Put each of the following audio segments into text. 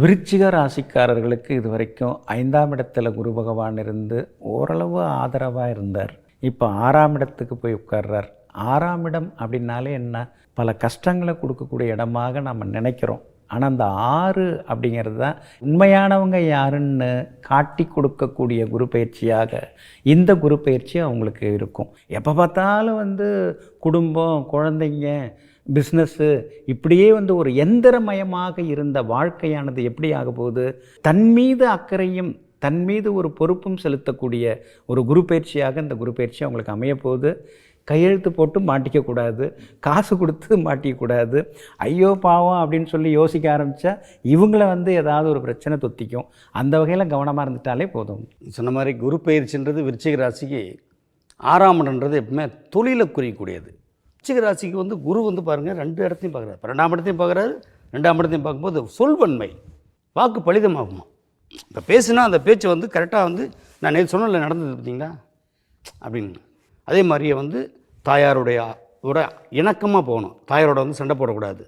விருச்சிக ராசிக்காரர்களுக்கு இது வரைக்கும் ஐந்தாம் இடத்துல குரு பகவான் இருந்து ஓரளவு ஆதரவாக இருந்தார். இப்போ ஆறாம் இடத்துக்கு போய் உட்கார்றார். ஆறாம் இடம் அப்படின்னாலே என்ன? பல கஷ்டங்களை கொடுக்கக்கூடிய இடமாக நம்ம நினைக்கிறோம். ஆனால் அந்த ஆறு அப்படிங்கிறது தான் உண்மையானவங்க யாருன்னு காட்டி கொடுக்கக்கூடிய குரு பயிற்சியாக இந்த குரு பயிற்சி அவங்களுக்கு இருக்கும். எப்போ பார்த்தாலும் வந்து குடும்பம் குழந்தைங்க பிஸ்னஸ்ஸு இப்படியே வந்து ஒரு எந்திரமயமாக இருந்த வாழ்க்கையானது எப்படி ஆக போகுது? தன் மீது அக்கறையும் தன் மீது ஒரு பொறுப்பும் செலுத்தக்கூடிய ஒரு குரு பயிற்சியாக இந்த குரு பயிற்சி அவங்களுக்கு அமைய போகுது. கையெழுத்து போட்டு மாட்டிக்கக்கூடாது காசு கொடுத்து மாட்டிக்கக்கூடாது ஐயோ பாவம் அப்படின்னு சொல்லி யோசிக்க ஆரம்பித்தா இவங்கள வந்து ஏதாவது ஒரு பிரச்சனை தொத்திக்கும். அந்த வகையில் கவனமாக இருந்துட்டாலே போதும். சொன்ன மாதிரி குரு பயிற்சின்றது விருச்சிக ராசிக்கு ஆறாம் இடன்றது எப்பவுமே தொழிலை குறிக்கக்கூடியது. விருச்சிக ராசிக்கு வந்து குரு வந்து பாருங்கள் ரெண்டு இடத்தையும் பார்க்குறாரு. பன்னெண்டாம் இடத்தையும் பார்க்குறாரு. ரெண்டாம் இடத்தையும் பார்க்கும்போது சொல்வன்மை. வாக்கு பலிதமாகுமா? இப்போ பேசுனா அந்த பேச்சு வந்து கரெக்டாக வந்து நான் நேற்று சொன்னல நடந்தது பார்த்தீங்களா? அப்படின்னு. அதே மாதிரியே வந்து தாயாருடைய விட இணக்கமாக போகணும். தாயாரோட வந்து சண்டை போடக்கூடாது.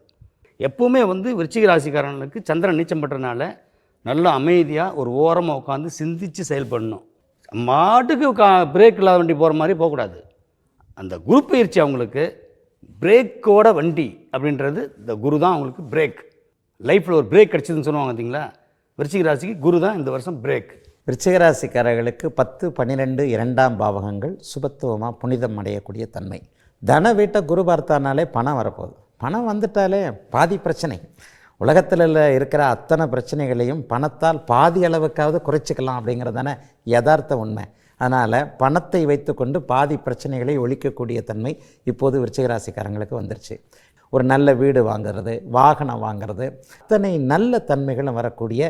எப்போவுமே வந்து விருச்சிக ராசிக்காரங்களுக்கு சந்திரன் நீச்சம் பண்ணுறதுனால நல்லா அமைதியாக ஒரு ஓரமாக உட்காந்து சிந்தித்து செயல்படணும் மாட்டுக்கு கா பிரேக் இல்லாத வண்டி போகிற மாதிரி போகக்கூடாது. அந்த குரு பயிற்சி அவங்களுக்கு பிரேக்கோட வண்டி அப்படின்றது இந்த குரு தான் அவங்களுக்கு பிரேக் லைஃப்பில் ஒரு பிரேக் கிடச்சிதுன்னு சொல்லுவாங்க பார்த்தீங்களா? விருச்சிக ராசிக்கு குரு தான் இந்த வருஷம் பிரேக் விருச்சிகராசிக்காரர்களுக்கு பத்து பன்னிரெண்டு இரண்டாம் பாவகங்கள் சுபத்துவமாக புனிதம் அடையக்கூடிய தன்மை. தன வீட்டை குரு பார்த்தானாலே பணம் வரப்போகுது. பணம் வந்துட்டாலே பாதி பிரச்சனை. உலகத்தில் இருக்கிற அத்தனை பிரச்சனைகளையும் பணத்தால் பாதி அளவுக்காவது குறைச்சிக்கலாம் அப்படிங்கிறது தானே யதார்த்த உண்மை. அதனால் பணத்தை வைத்துக்கொண்டு பாதி பிரச்சனைகளை ஒழிக்கக்கூடிய தன்மை இப்போது விருச்சிகராசிக்காரங்களுக்கு வந்துருச்சு. ஒரு நல்ல வீடு வாங்குறது வாகனம் வாங்குறது இத்தனை நல்ல தன்மைகளும் வரக்கூடிய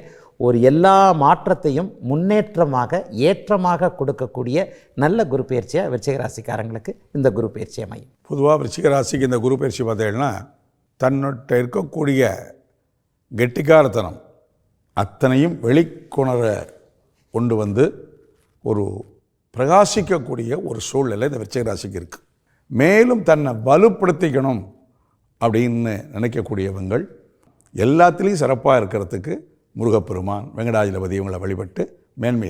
ஒரு எல்லா மாற்றத்தையும் முன்னேற்றமாக ஏற்றமாக கொடுக்கக்கூடிய நல்ல குரு பயிற்சியாக விருச்சிகராசிக்காரங்களுக்கு இந்த குரு பயிற்சி அமையும். பொதுவாக விருச்சிகராசிக்கு இந்த குரு பயிற்சி பார்த்தீங்கன்னா தன்னிட்ட இருக்கக்கூடிய கெட்டிக்காரத்தனம் அத்தனையும் வெளிக்கொணர கொண்டு வந்து ஒரு பிரகாசிக்கக்கூடிய ஒரு சூழ்நிலை இந்த விருச்சிக ராசிக்கு இருக்குது மேலும் தன்னை வலுப்படுத்திக்கணும் அப்படின்னு நினைக்கக்கூடியவங்கள் எல்லாத்துலேயும் சிறப்பாக இருக்கிறதுக்கு முருகப்பெருமான் வெங்கடாஜலபதி இவங்களை வழிபட்டு மேன்மை